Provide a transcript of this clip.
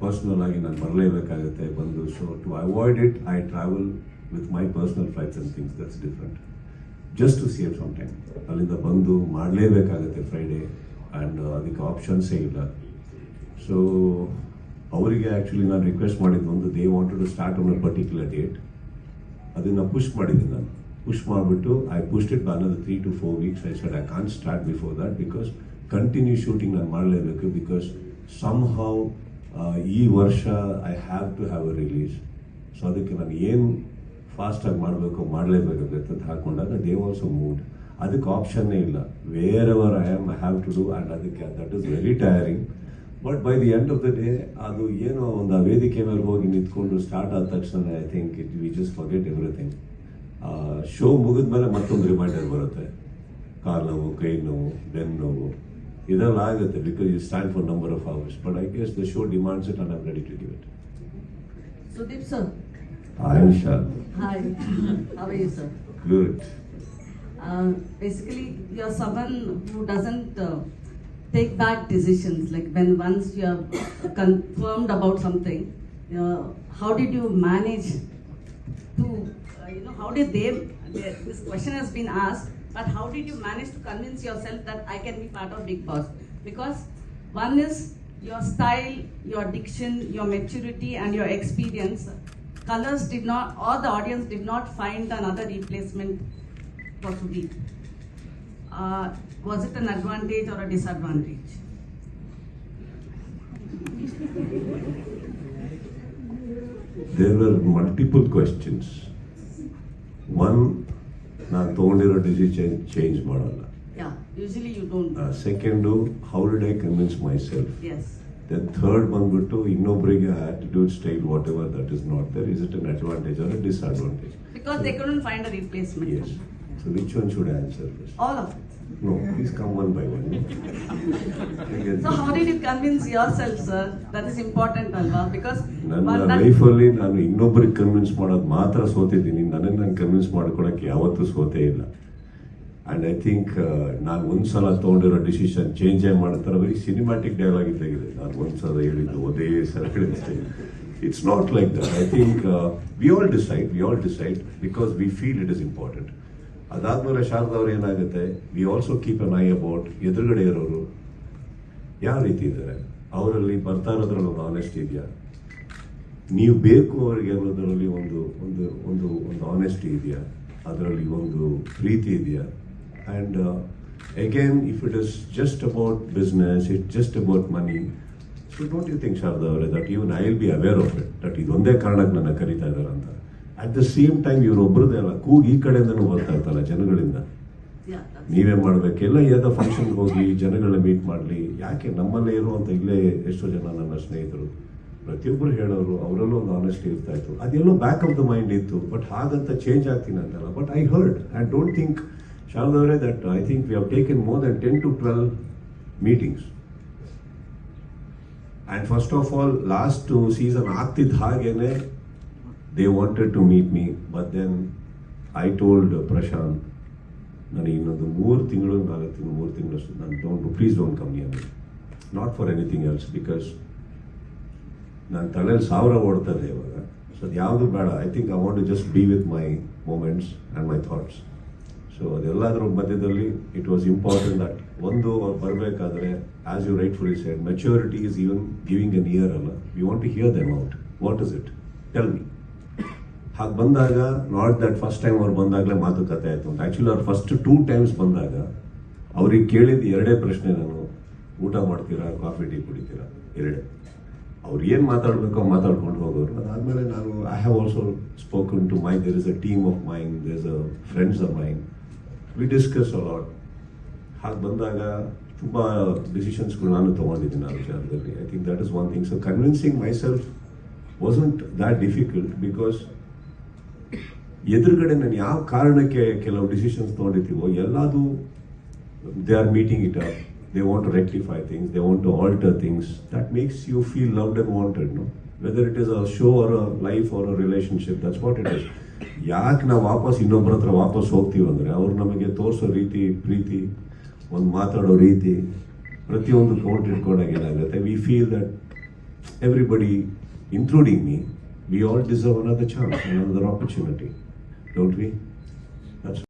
Personal ಆಗಿ ನಾನು ಬರಲೇಬೇಕಾಗುತ್ತೆ ಬಂದು so to avoid it I travel with my personal flights and things that's different just to save some time ಅಲ್ಲಿಂದ ಬಂದು ಮಾಡಲೇಬೇಕಾಗುತ್ತೆ Friday and ಅದಕ್ಕೆ ಆಪ್ಷನ್ಸೇ ಇಲ್ಲ. ಸೊ ಅವರಿಗೆ ಆ್ಯಕ್ಚುಲಿ ನಾನು ರಿಕ್ವೆಸ್ಟ್ ಮಾಡಿದ್ದು ಒಂದು they wanted to start on a particular date ಅದನ್ನು push ಮಾಡಿದ್ದೀನಿ ನಾನು. ಪುಷ್ ಮಾಡಿಬಿಟ್ಟು ಐ ಪುಷ್ಟ್ ಇಟ್ ಅನ್ನೋದು three to four weeks I said I can start before that because continue shooting ನಾನು ಮಾಡಲೇಬೇಕು ಬಿಕಾಸ್ ಸಮ್ ಹೌ ಈ ವರ್ಷ I have to have a release so ಅದಕ್ಕೆ ನಾನು ಏನು ಫಾಸ್ಟಾಗಿ ಮಾಡಬೇಕು ಮಾಡಲೇಬೇಕಾಗುತ್ತೆ ಅಂತ ಹಾಕೊಂಡಾಗ ದೇ ಆಲ್ಸೋ ಮೂಡ್ ಅದಕ್ಕೆ ಆಪ್ಷನ್ನೇ ಇಲ್ಲ. Wherever I am I have to do and ಅದಕ್ಕೆ that is very tiring but by the end of the day ಅದು ಏನೋ ಒಂದು ಆ ವೇದಿಕೆ ಮೇಲೆ ಹೋಗಿ ನಿಂತ್ಕೊಂಡು ಸ್ಟಾರ್ಟ್ ಆದ ತಕ್ಷಣ I think it we just forget everything show ಮುಗಿದ ಮೇಲೆ ಮತ್ತೊಂದು ರಿಮೈಂಡರ್ ಬರುತ್ತೆ. ಕಾಲು ನೋವು, ಕೈ ನೋವು, ಬೆನ್ನು ನೋವು. ಇದೆಲ್ಲ ಆಗುತ್ತೆ because you stand for number of hours but I guess the show demands it and I'm ready to give it Sudeep sir. I shall Hi. How are you, sir? Good Uh, basically, you're someone who doesn't uh, take back decisions. Like when once you are confirmed about something, uh, how did you manage to, uh, you know, how did they? they- This But how did you manage to convince yourself that I can be part of Big Boss? Because one is your style, your diction, your maturity, and your experience. Colors did not, or the audience did not find another replacement for Sudhir. Uh, was it an advantage or a disadvantage? There were multiple questions. One ನಾನು ತಗೊಂಡಿರೋ decision change ಮಾಡಲ್ಲ. Second how did I convince myself. Then third ಬಂದ್ಬಿಟ್ಟು ಇನ್ನೊಬ್ಬರಿಗೆ attitude style whatever that is not there is it an advantage or disadvantage So which one should I answer first? All of it. No, please come one by one. So how did you convince yourself, sir? That is important, Alva, because ನನ್ನ ಲೈಫಲ್ಲಿ ನಾನು ಇನ್ನೊಬ್ಬರಿಗೆ convince ಮಾಡೋದು ಮಾತ್ರ ಸೋತಿದ್ದೀನಿ ನನಗೆ ನಾನು convince ಮಾಡ್ಕೊಳಕ್ಕೆ ಯಾವತ್ತೂ ಸೋತೇ ಇಲ್ಲ ಆ್ಯಂಡ್ ಐ ಥಿಂಕ್ ನಾನು ಒಂದ್ಸಲ ತೊಗೊಂಡಿರೋ ಡಿಸಿಷನ್ ಚೇಂಜೇ ಮಾಡ್ತಾರೆ ಬರೀ ಸಿನಿಮ್ಯಾಟಿಕ್ ಡೈಲಾಗ್ ಇದ್ದಾಗಿದೆ ನಾನು ಒಂದ್ಸಲ ಹೇಳಿದ್ದು ಒಂದೇ ಸಲ ಹೇಳಿದ್ದೆ it's not like that I think we all decide we all decide because we feel it is important ಅದಾದ್ಮೇಲೆ ಶಾರದವ್ರು ಏನಾಗುತ್ತೆ we also keep an eye about ಎದುರುಗಡೆ ಇರೋರು. ಯಾವ ರೀತಿ ಇದ್ದಾರೆ? ಅವರಲ್ಲಿ ಬರ್ತಾ ಇರೋದ್ರಲ್ಲಿ ಒಂದು ಆನೆಸ್ಟ್ ಇದೆಯಾ? ನೀವು ಬೇಕು ಅವರಿಗೆ ಅನ್ನೋದರಲ್ಲಿ ಒಂದು ಒಂದು ಒಂದು ಒಂದು ಆನೆಸ್ಟಿ ಇದೆಯಾ? ಅದರಲ್ಲಿ ಒಂದು ಪ್ರೀತಿ ಇದೆಯಾ? And again if it is just about business it just about money so don't you think Sharada ಅವರೇ that even I will be aware of it that ಇದೊಂದೇ ಕಾರಣಕ್ಕೆ ನನ್ನ ಕರೀತಾ ಇದ್ದಾರೆ ಅಂತ? ಅಟ್ ದ ಸೇಮ್ ಟೈಮ್ ಇವರೊಬ್ಬರದೇ ಅಲ್ಲ ಕೂಗ್ ಈ ಕಡೆಯಿಂದನೂ ಬರ್ತಾ ಇರ್ತಲ್ಲ ಜನಗಳಿಂದ. ನೀವೇ ಮಾಡಬೇಕೆಲ್ಲ ಫಂಕ್ಷನ್ ಫಂಕ್ಷನ್ಗೆ ಹೋಗಿ ಜನಗಳನ್ನ ಮೀಟ್ ಮಾಡಲಿ. ಯಾಕೆ ನಮ್ಮಲ್ಲೇ ಇರುವಂತ ಇಲ್ಲೇ ಎಷ್ಟೋ ಜನ ನನ್ನ ಸ್ನೇಹಿತರು. ಪ್ರತಿಯೊಬ್ಬರು ಹೇಳೋರು ಅವರಲ್ಲೂ ಒಂದು ಆನೆಸ್ಟಿ ಇರ್ತಾ ಇತ್ತು. ಅದೆಲ್ಲೋ ಬ್ಯಾಕ್ ಆಫ್ ದ ಮೈಂಡ್ ಇತ್ತು ಬಟ್ ಹಾಗಂತ ಚೇಂಜ್ ಆಗ್ತೀನಿ ಅಂತಲ್ಲ. But I heard I don't think ಶಾರದವರೇ that I think we have taken more than ten to twelve meetings and first of all last season ಆಗ್ತಿದ್ದ ಹಾಗೇನೆ they wanted to meet me but then I told Prashant ನನಗೆ ಇನ್ನೊಂದು ಮೂರು ತಿಂಗಳು ನಾಲ್ಕು ತಿಂಗಳು ಮೂರು ತಿಂಗಳು ನಾನು don't please don't come near not for anything else because ನನ್ನ ತಲೆಯಲ್ಲಿ ಸಾವಿರ ಓಡ್ತದೆ ಇವಾಗ. ಸೊ ಅದು ಯಾವುದು ಬೇಡ. I think I want to just be with my moments and my thoughts so ಅದೆಲ್ಲದರ ಮಧ್ಯದಲ್ಲಿ ಇಟ್ ವಾಸ್ ಇಂಪಾರ್ಟೆಂಟ್ ದಟ್ ಒಂದು ಅವ್ರು ಬರಬೇಕಾದ್ರೆ as you rightful side maturity is even giving an ear ಅಲ್ಲ? You want to hear them out what is it tell me ಹಾಗೆ ಬಂದಾಗ not that first time ಅವ್ರು ಬಂದಾಗಲೇ ಮಾತುಕತೆ ಆಯಿತು ಅಂತ. ಆ್ಯಕ್ಚುಲಿ ಅವ್ರು ಫಸ್ಟ್ ಟೂ ಟೈಮ್ಸ್ ಬಂದಾಗ, ಅವ್ರಿಗೆ ಕೇಳಿದ ಎರಡೇ ಪ್ರಶ್ನೆ ನಾನು, ಊಟ ಮಾಡ್ತೀರಾ ಕಾಫಿ ಟೀ ಕುಡಿತೀರಾ? ಎರಡೇ. ಅವ್ರು ಏನು ಮಾತಾಡಬೇಕೋ ಮಾತಾಡ್ಕೊಂಡು ಹೋಗೋರು. ಅದಾದಮೇಲೆ ನಾನು I have also spoken to my there is a team of mind there is a friends of mind we discuss a lot ಹಾಗೆ ಬಂದಾಗ, ತುಂಬ ಡಿಸಿಷನ್ಸ್ಗಳು ನಾನು ತೊಗೊಂಡಿದ್ದೀನಿ ಆ ವಿಚಾರದಲ್ಲಿ. I think that is one thing so convincing myself wasn't that difficult because ಎದುರುಗಡೆ ನಾನು ಯಾವ ಕಾರಣಕ್ಕೆ ಕೆಲವು ಡಿಸಿಷನ್ಸ್ ತೊಗೊಂಡಿರ್ತೀವೋ ಎಲ್ಲದು they are meeting it up they want to rectify things they want to alter things that makes you feel loved and wanted no whether it is a show or a life or a relationship that's what it is ಯಾಕೆ ನಾವು ವಾಪಸ್ ಇನ್ನೊಬ್ಬರ ಹತ್ರ ವಾಪಸ್ ಹೋಗ್ತೀವಿ ಅವ್ರು ನಮಗೆ ತೋರಿಸೋ ರೀತಿ ಪ್ರೀತಿ ಒಂದು ಮಾತಾಡೋ ರೀತಿ ಪ್ರತಿಯೊಂದು ಕೌಂಟ್ ಇಟ್ಕೊಂಡಾಗ ಏನಾಗುತ್ತೆ? We feel that everybody, including me, we all deserve another chance, another opportunity, don't we?